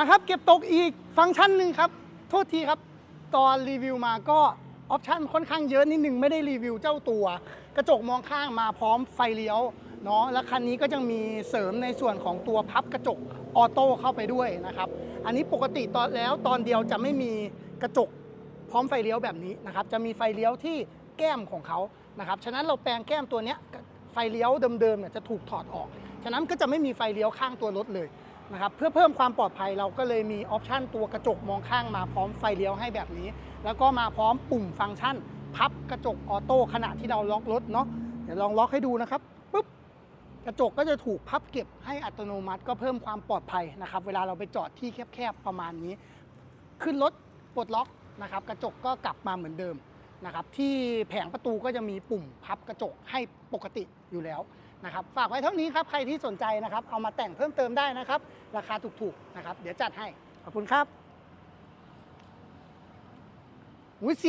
มาครับเก็บตกอีกฟังก์ชันหนึ่งครับ โทษทีครับ ตอนรีวิวมาก็ออปชันค่อนข้างเยอะนิดนึงไม่ได้รีวิวเจ้าตัว กระจกมองข้างมาพร้อมไฟเลี้ยวเนาะแล้วคันนี้ก็จะมีเสริมในส่วนของตัวพับกระจกออโต้เข้าไปด้วยนะครับ อันนี้ปกติตอนแล้วตอนเดียวจะไม่มีกระจกพร้อมไฟเลี้ยวแบบนี้นะครับ จะมีไฟเลี้ยวที่แก้มของเขานะครับ ฉะนั้นเราแปลงแก้มตัวเนี้ยไฟเลี้ยวเดิมๆเนี่ยจะถูกถอดออก ฉะนั้นก็จะไม่มีไฟเลี้ยวข้างตัวรถเลย นะครับเพื่อเพิ่มความปลอดภัยเราก็เลยมีออปชันตัวกระจกมองข้างมาพร้อมไฟเลี้ยวให้แบบนี้ แล้วก็มาพร้อมปุ่มฟังก์ชัน พับกระจกออโต้ขณะที่เราล็อกรถเนาะเดี๋ยวลองล็อกให้ดูนะครับปุ๊บกระจกก็จะถูกพับเก็บให้อัตโนมัติ ก็เพิ่มความปลอดภัยนะครับ เวลาเราไปจอดที่แคบๆประมาณนี้ ขึ้นรถปลดล็อกนะครับ กระจกก็กลับมาเหมือนเดิม นะครับที่แผงประตูก็จะมีปุ่มพับกระจกให้ปกติอยู่แล้วนะครับฝากไว้เท่านี้ครับใครที่สนใจนะครับ เอามาแต่งเพิ่มเติมได้นะครับ ราคาถูกๆนะครับ เดี๋ยวจัดให้ ขอบคุณครับอุ้ยเสียง